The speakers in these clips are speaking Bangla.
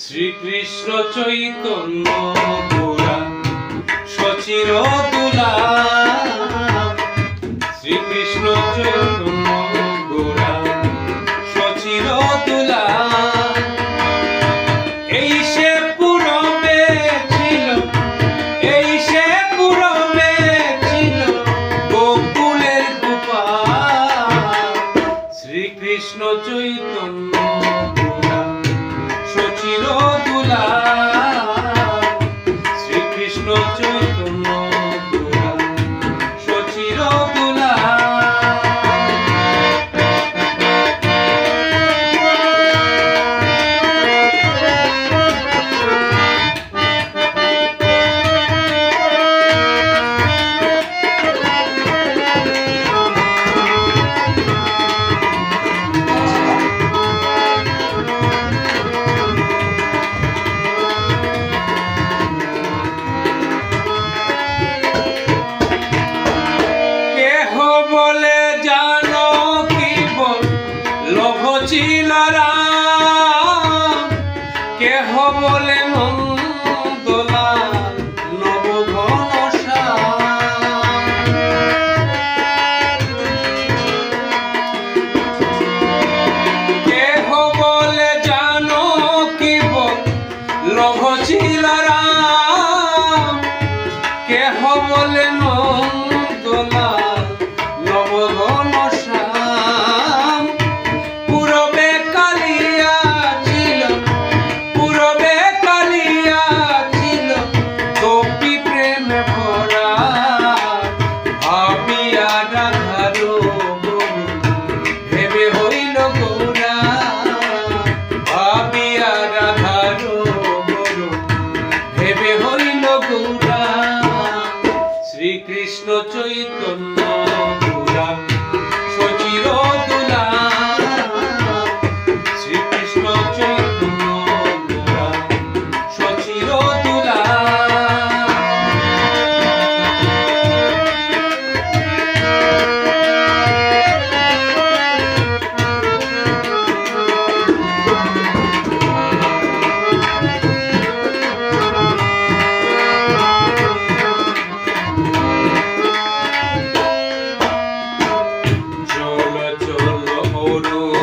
শ্রীকৃষ্ণ চৈতন্য পুরা সচির তুলা। শ্রীকৃষ্ণ চৈতন্য এই সে ছিল শ্রীকৃষ্ণ চৈতন্য চিনারা কেহ বলে মন্দলা নব কেহ বলে জানো কি লভ চিলারা কেহ বলে জন্য সচিরতা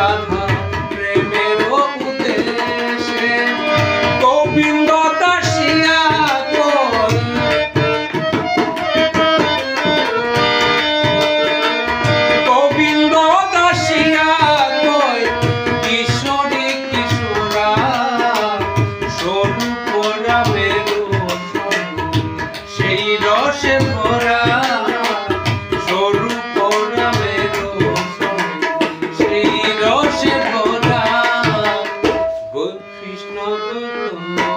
대한 Deus.